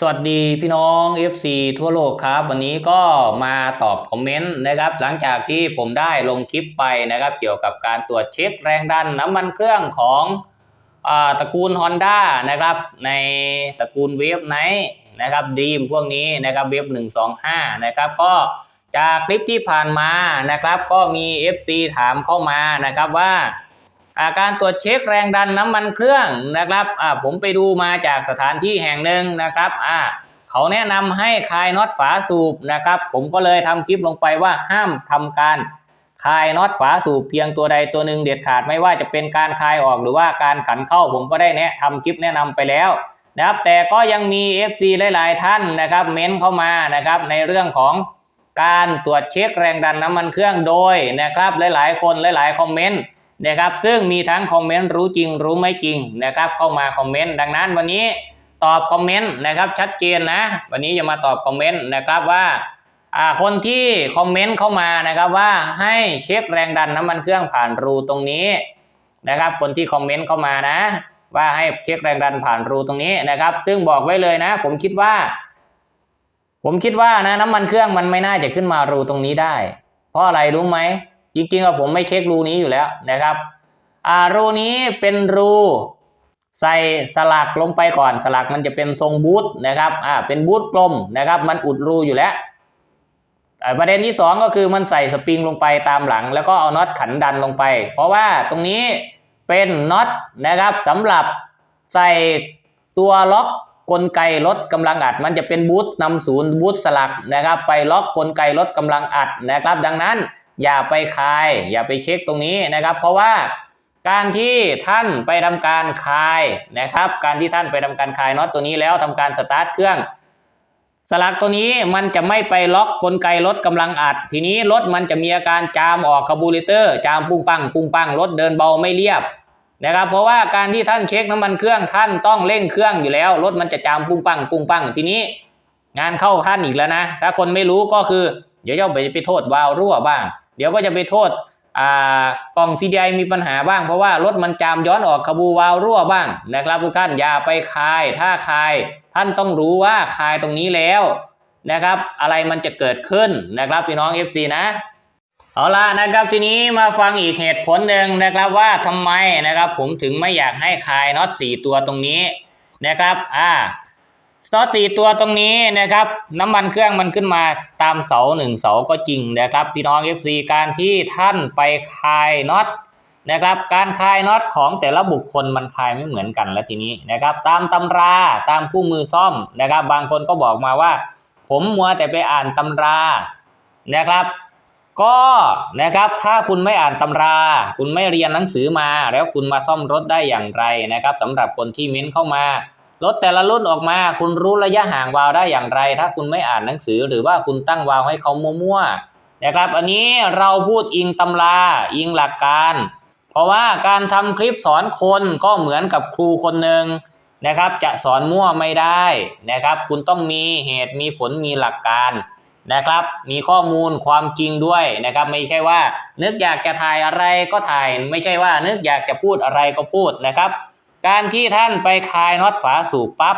สวัสดีพี่น้อง FC ทั่วโลกครับ วันนี้ก็มาตอบคอมเมนต์นะครับ หลังจากที่ผมได้ลงคลิปไปนะครับ เกี่ยวกับการตรวจเช็คแรงดันน้ำมันเครื่องของอตระกูล Honda นะครับ ในตระกูลเวฟไนท์นะครับดีมพวกนี้นะครับเวฟ125 นะครับ ก็จากคลิปที่ผ่านมานะครับ ก็มี FC ถามเข้ามานะครับว่า การตรวจเช็คแรงดันน้ำมันเครื่องนะครับผมไปดูมาจากสถานที่แห่งหนึ่งนะครับเขาแนะนำให้คลายน็อตฝาสูบนะครับ ผมก็เลยทำคลิปลงไปว่าห้ามทำการคลายน็อตฝาสูบเพียงตัวใดตัวหนึ่งเด็ดขาดไม่ว่าจะเป็นการคลายออกหรือว่าการขันเข้าผมก็ได้แนะทำคลิปแนะนำไปแล้วนะครับแต่ก็ยังมี FC หลาย ๆ ท่านนะครับ เม้นเข้ามานะครับในเรื่องของการตรวจเช็คแรงดันน้ำมันเครื่องโดยนะครับหลาย ๆ คนหลาย ๆ คอมเมนต์ นะครับซึ่งมีทั้งคอมเมนต์รู้จริงรู้ไม่จริงนะครับเข้ามาคอมเมนต์ดังนั้นวันนี้ตอบคอมเมนต์นะครับชัดเจนนะวันนี้จะมาตอบคอมเมนต์นะครับว่าคนที่คอมเมนต์เข้ามานะครับว่าให้เช็คแรงดันน้ำมันเครื่องผ่านรูตรงนี้นะครับคนที่คอมเมนต์เข้ามานะ ว่าให้เช็คแรงดันผ่านรูตรงนี้นะครับ ซึ่งบอกไว้เลยนะ ผมคิดว่า ผมคิดว่านะน้ำมันเครื่องมันไม่น่าจะขึ้นมารูตรงนี้ได้ เพราะอะไรรู้ไหม จริงๆอะผมไม่เช็ครูนี้อยู่แล้วนะครับอ่ารูนี้เป็นรูใส่สลักลงไปก่อน สลักมันจะเป็นทรงบูทนะครับอ่าเป็นบูทกลมนะครับ มันอุดรูอยู่แล้วประเด็นที่สองก็คือมันใส่สปริงลงไปตามหลัง แล้วก็เอาน็อตขันดันลงไป เพราะว่าตรงนี้เป็นน็อตนะครับสำหรับใส่ตัวล็อกกลไกลดกำลังอัด มันจะเป็นบูทนำศูนย์บูทสลักนะครับ ไปล็อกกลไกลดกำลังอัดนะครับ ดังนั้น อย่าไปคลาย อย่าไปเช็คตรงนี้นะครับ เพราะว่าการที่ท่านไปทำการคลายนะครับ การที่ท่านไปทำการคลายน็อตตัวนี้แล้วทำการสตาร์ทเครื่อง สลักตัวนี้มันจะไม่ไปล็อกกลไกรถกำลังอัด ทีนี้รถมันจะมีอาการจามออกคาร์บูเรเตอร์ จามปุ้งปังปุ้งปังรถเดินเบาไม่เรียบนะครับ เพราะว่าการที่ท่านเช็คน้ำมันเครื่องท่านต้องเร่งเครื่องอยู่แล้วรถมันจะจามปุ้งปังปุ้งปังทีนี้ งานเข้าท่านอีกแล้วนะ ถ้าคนไม่รู้ก็คือ เดี๋ยวจะไปไปโทษวาล์วรั่วบ้าง เดี๋ยวก็จะไปโทษกล่อง CDI มีปัญหาบ้างเพราะว่ารถมันจามย้อนออกคาบูวาล์วรั่วบ้างนะครับทุกท่านอย่าไปคาย ถ้าคายท่านต้องรู้ว่าคายตรงนี้แล้วนะครับ อะไรมันจะเกิดขึ้นนะครับพี่น้อง FC นะเอาละนะครับทีนี้มาฟังอีกเหตุผลหนึ่งนะครับว่าทำไมนะครับผมถึงไม่อยากให้คายน็อตสี่ตัวตรงนี้นะครับอ่า น็อตสี่ตัวตรงนี้นะครับ น้ำมันเครื่องมันขึ้นมาตามเสาหนึ่งเสาก็จริงนะครับพี่น้อง FC การที่ท่านไปคลายน็อตนะครับการคลายน็อตของแต่ละบุคคลมันคลายไม่เหมือนกันแล้วทีนี้นะครับ ตามตำราตามคู่มือซ่อมนะครับ บางคนก็บอกมาว่า ผมมัวแต่ไปอ่านตำรานะครับ ก็นะครับถ้าคุณไม่อ่านตำรา คุณไม่เรียนหนังสือมา แล้วคุณมาซ่อมรถได้อย่างไรนะครับสำหรับคนที่เม้นเข้ามา รถแต่ละรุ่นออกมา คุณรู้ระยะห่างวาล์วได้อย่างไร ถ้าคุณไม่อ่านหนังสือหรือว่าคุณตั้งวาล์วให้เขามั่วๆนะครับ อันนี้เราพูดอิงตำราอิงหลักการ เพราะว่าการทำคลิปสอนคนก็เหมือนกับครูคนหนึ่งนะครับ จะสอนมั่วไม่ได้นะครับ คุณต้องมีเหตุมีผลมีหลักการนะครับ มีข้อมูลความจริงด้วยนะครับ ไม่ใช่ว่า นึกอยากจะถ่ายอะไรก็ถ่าย ไม่ใช่ว่า นึกอยากจะพูดอะไรก็พูดนะครับ การที่ท่านไปคลายน็อตฝาสูบปั๊บ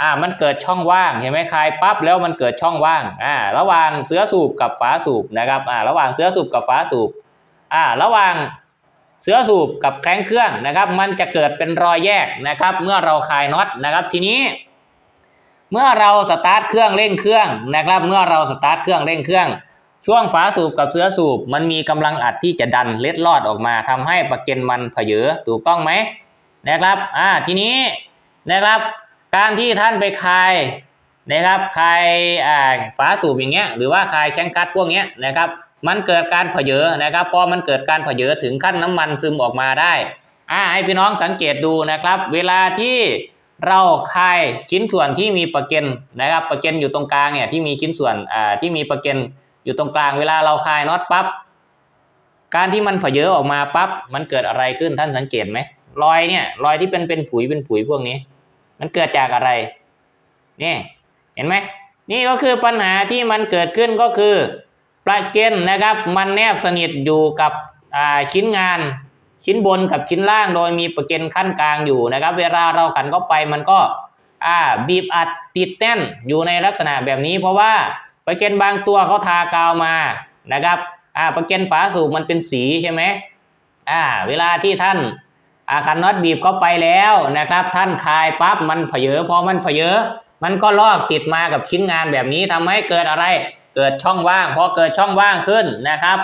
อ่ามันเกิดช่องว่างเห็นไหมคลายปั๊บแล้วมันเกิดช่องว่างอ่าระหว่างเสือสูบกับฝาสูบนะครับอ่าระหว่างเสือสูบกับฝาสูบอ่าระหว่างเสือสูบกับแครงเครื่องนะครับ มันจะเกิดเป็นรอยแยกนะครับ เมื่อเราคลายน็อตนะครับทีนี้ เมื่อเราสตาร์ทเครื่องเร่งเครื่องนะครับ เมื่อเราสตาร์ทเครื่องเร่งเครื่อง ช่วงฝาสูบกับเสือสูบ มันมีกำลังอัดที่จะดันเล็ดลอดออกมาทำให้ประเก็นมันเผยถูกต้องไหม นะครับ อ่า ทีนี้นะครับ การที่ท่านไปคายนะครับคายอ่าฝาสูบอย่างเงี้ยหรือว่าคายแข้งคัดพวกเนี้ยนะครับ มันเกิดการเผยนะครับ พอมันเกิดการเผยถึงขั้นน้ำมันซึมออกมาได้ อ่า ให้พี่น้องสังเกตดูนะครับ เวลาที่เราคายชิ้นส่วนที่มีประเก็นนะครับ ประเก็นอยู่ตรงกลางเนี่ยที่มีชิ้นส่วนอ่าที่มีประเก็นอยู่ตรงกลางเวลาเราคายน็อตปั๊บการที่มันเผยออกมาปั๊บมันเกิดอะไรขึ้นท่านสังเกตไหม รอยเนี่ย รอยที่เป็นเป็นผุยเป็นผุยพวกนี้ มันเกิดจากอะไร นี่ เห็นไหมนี่ก็คือปัญหาที่มันเกิดขึ้นก็คือประเก็นนะครับ มันแนบสนิทอยู่กับชิ้นงานชิ้นบนกับชิ้นล่างโดยมีประเก็นขั้นกลางอยู่นะครับ เวลาเราขันเข้าไปมันก็บีบอัดติดแน่นอยู่ในลักษณะแบบนี้ เพราะว่าประเกนบางตัวเขาทากาวมานะครับประเกนฝาสูบมันเป็นสีใช่ไหมเวลาที่ท่าน อาคันน็อตบีบเข้าไปแล้วนะครับ ท่านคลายปั๊บมันเผยพอมันเผยมันก็ลอกติดมากับชิ้นงานแบบนี้ทำให้เกิดอะไร เกิดช่องว่างพอเกิดช่องว่างขึ้นนะครับ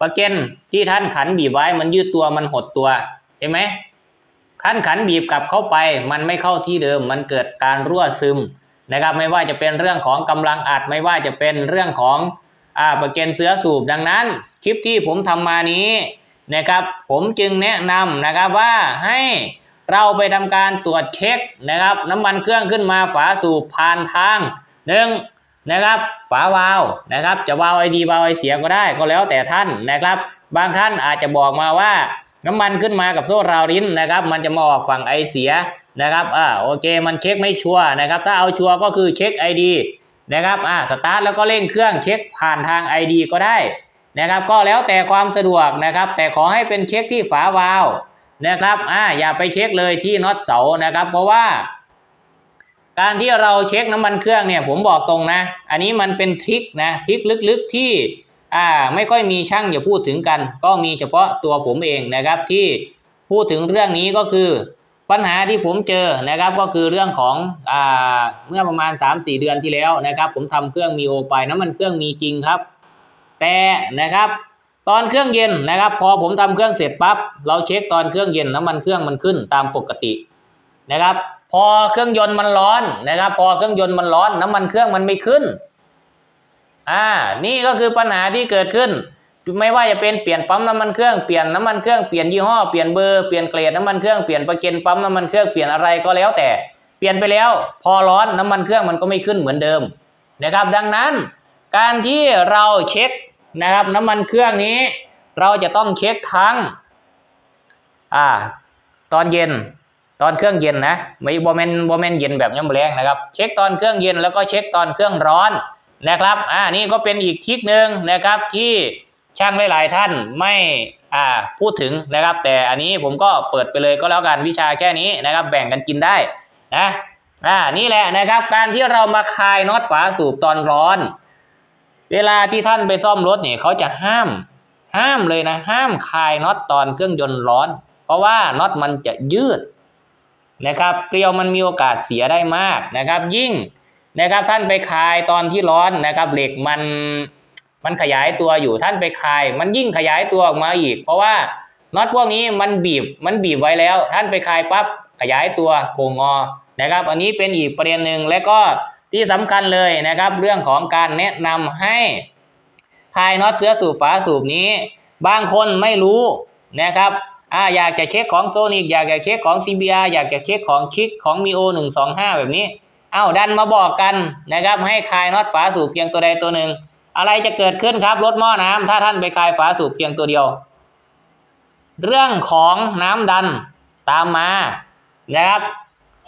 ประเกนที่ท่านขันบีบไว้มันยืดตัวมันหดตัวใช่ไหมท่านขันบีบกลับเข้าไป มันไม่เข้าที่เดิม มันเกิดการรั่วซึมนะครับ ไม่ว่าจะเป็นเรื่องของกำลังอัด ไม่ว่าจะเป็นเรื่องของอ่าประเกนเสือสูบดังนั้น คลิปที่ผมทำมานี้ นะครับ ผมจึงแนะนำนะครับว่าให้เราไปทำการตรวจเช็คนะครับ น้ำมันเครื่องขึ้นมาฝาสูบผ่านทางหนึ่งนะครับฝาวาล์วนะครับจะวาล์วไอดีวาล์วไอเสียก็ได้ก็แล้วแต่ท่านนะครับ บางท่านอาจจะบอกมาว่า น้ำมันขึ้นมากับโซ่ราวลิ้นนะครับ มันจะมาออกฝั่งไอเสียนะครับอ่าโอเคมันเช็คไม่ชัวร์นะครับ ถ้าเอาชัวร์ก็คือเช็ค ID นะครับอ่าสตาร์ทแล้วก็เร่งเครื่องเช็คผ่านทาง ID ก็ได้ นะครับ ก็แล้วแต่ความสะดวกนะครับ แต่ขอให้เป็นเช็คที่ฝาวาลนะครับอ่าอย่าไปเช็คเลยที่น็อตเสานะครับ เพราะว่า การที่เราเช็คน้ำมันเครื่องเนี่ย ผมบอกตรงนะ อันนี้มันเป็นทริคนะทริคลึกๆที่อ่าไม่ค่อยมีช่างอย่าพูดถึงกัน ก็มีเฉพาะตัวผมเองนะครับที่พูดถึงเรื่องนี้ก็คือปัญหาที่ผมเจอนะครับก็คือเรื่องของอ่าเมื่อประมาณ 3-4 เดือนที่แล้วนะครับ ผมทำเครื่องมีโอไปน้ำมันเครื่องมีจริงครับ แต่นะครับ ตอนเครื่องเย็นนะครับ พอผมทำเครื่องเสร็จปั๊บเราเช็คตอนเครื่องเย็นน้ำมันเครื่องมันขึ้นตามปกตินะครับ พอเครื่องยนต์มันร้อนนะครับ พอเครื่องยนต์มันร้อน น้ำมันเครื่องมันไม่ขึ้นอ่านี่ก็คือปัญหาที่เกิดขึ้น ไม่ว่าจะเป็นเปลี่ยนปั๊มน้ำมันเครื่องเปลี่ยนน้ำมันเครื่องเปลี่ยนยี่ห้อเปลี่ยนเบอร์เปลี่ยนเกรดน้ำมันเครื่องเปลี่ยนประเกนปั๊มน้ำมันเครื่องเปลี่ยนอะไรก็แล้วแต่เปลี่ยนไปแล้ว พอร้อนน้ำมันเครื่องมันก็ไม่ขึ้นเหมือนเดิมนะครับ ดังนั้น การที่เราเช็ค นะครับ น้ำมันเครื่องนี้ เราจะต้องเช็คทั้งอ่าตอนเย็นตอนเครื่องเย็นนะไม่บอมเมนบอมเมนเย็นแบบย่ำแรงนะครับ เช็คตอนเครื่องเย็นแล้วก็เช็คตอนเครื่องร้อนนะครับอ่านี่ก็เป็นอีกทริคหนึ่งนะครับที่ช่างหลาย ๆ ท่านไม่อ่าพูดถึงนะครับ แต่อันนี้ผมก็เปิดไปเลยก็แล้วกันวิชาแค่นี้นะครับ แบ่งกันกินได้นะอ่านี่แหละนะครับ การที่เรามาคลายน็อตฝาสูบตอนร้อน เวลาที่ท่านไปซ่อมรถเนี่ยเขาจะห้าม ห้ามเลยนะ ห้ามคลายน็อตตอนเครื่องยนต์ร้อน เพราะว่าน็อตมันจะยืดนะครับ เกลียวมันมีโอกาสเสียได้มากนะครับ ยิ่งนะครับท่านไปคลายตอนที่ร้อนนะครับเหล็กมันมันขยายตัวอยู่ท่านไปคลาย มันยิ่งขยายตัวออกมาอีก เพราะว่าน็อตพวกนี้มันบีบมันบีบไว้แล้ว ท่านไปคลายปั๊บขยายตัวโคงงอนะครับ อันนี้เป็นอีกประเด็นหนึ่งและก็ ที่สำคัญเลยนะครับ เรื่องของการแนะนำให้คลายน็อตเสื้อสูบฝาสูบนี้ บางคนไม่รู้นะครับอ่าอยากจะเช็คของโซนิกอยากจะเช็คของ CBR อยากจะเช็คของคิกของมีโอหนึ่งสองห้าแบบนี้ เอ้าดันมาบอกกันนะครับ ให้คลายน็อตฝาสูบเพียงตัวใดตัวหนึ่ง อะไรจะเกิดขึ้นครับรถหม้อน้ำถ้าท่านไปคลายฝาสูบเพียงตัวเดียว เรื่องของน้ำดันตามมานะครับ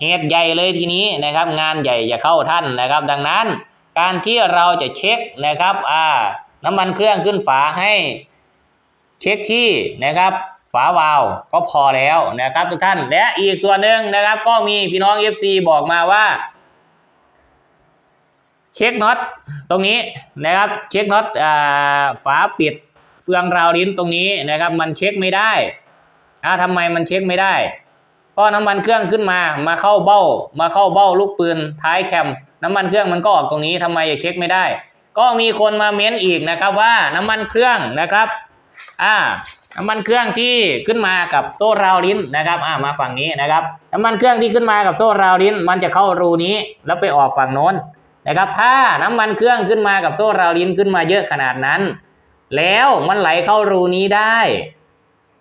เหตุใหญ่เลยทีนี้นะครับ งานใหญ่จะเข้าท่านนะครับ ดังนั้น การที่เราจะเช็คนะครับอ่าน้ำมันเครื่องขึ้นฝาให้ เช็คที่นะครับ ฝาวาล์วก็พอแล้วนะครับ ทุกท่านและอีกส่วนหนึ่งนะครับ ก็มีพี่น้อง FC บอกมาว่า เช็คน็อตตรงนี้นะครับ เช็คน็อตอ่าฝาปิดเฟืองราวลิ้นตรงนี้นะครับ มันเช็คไม่ได้อ่าทำไมมันเช็คไม่ได้ ก็น้ำมันเครื่องขึ้นมา มาเข้าเบ้า มาเข้าเบ้าลูกปืนท้ายแคม น้ำมันเครื่องมันก็ออกตรงนี้ทำไมจะเช็คไม่ได้ ก็มีคนมาเม้นอีกนะครับว่าน้ำมันเครื่องนะครับอ่าน้ำมันเครื่องที่ขึ้นมากับโซ่ราวลิ้นนะครับอ่ามาฝั่งนี้นะครับ น้ำมันเครื่องที่ขึ้นมากับโซ่ราวลิ้น มันจะเข้ารูนี้แล้วไปออกฝั่งโน้นนะครับ ถ้าน้ำมันเครื่องขึ้นมากับโซ่ราวลิ้นขึ้นมาเยอะขนาดนั้น แล้วมันไหลเข้ารูนี้ได้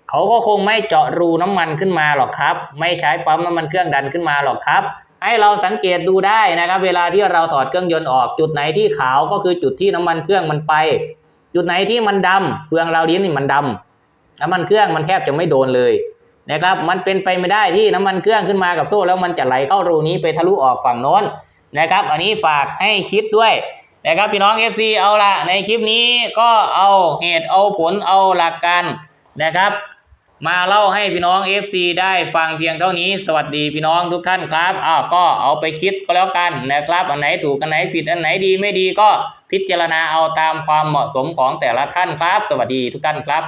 เขาก็คงไม่เจาะรูน้ำมันขึ้นมาหรอกครับ ไม่ใช้ปั๊มน้ำมันเครื่องดันขึ้นมาหรอกครับ ให้เราสังเกตดูได้นะครับ เวลาที่เราถอดเครื่องยนต์ออกจุดไหนที่ขาวก็คือจุดที่น้ำมันเครื่องมันไป จุดไหนที่มันดำเฟืองเราวลิ้นนี่มันดำน้ำมันเครื่องมันแทบจะไม่โดนเลยนะครับ มันเป็นไปไม่ได้ที่น้ำมันเครื่องขึ้นมากับโซ่ แล้วมันจะไหลเข้ารูนี้ไปทะลุออกฝั่งโน้นนะครับ อันนี้ฝากให้คิดด้วยนะครับพี่น้อง FC เอาละในคลิปนี้ก็เอาเหตุเอาผลเอาหลักการนะครับ มาเล่าให้พี่น้อง FC ได้ฟังเพียงเท่านี้สวัสดีพี่น้องทุกท่านครับอ้าวก็เอาไปคิดก็แล้วกันนะครับ อันไหนถูกอันไหนผิดอันไหนดีไม่ดีก็พิจารณาเอาตามความเหมาะสมของแต่ละท่านครับ สวัสดีทุกท่านครับ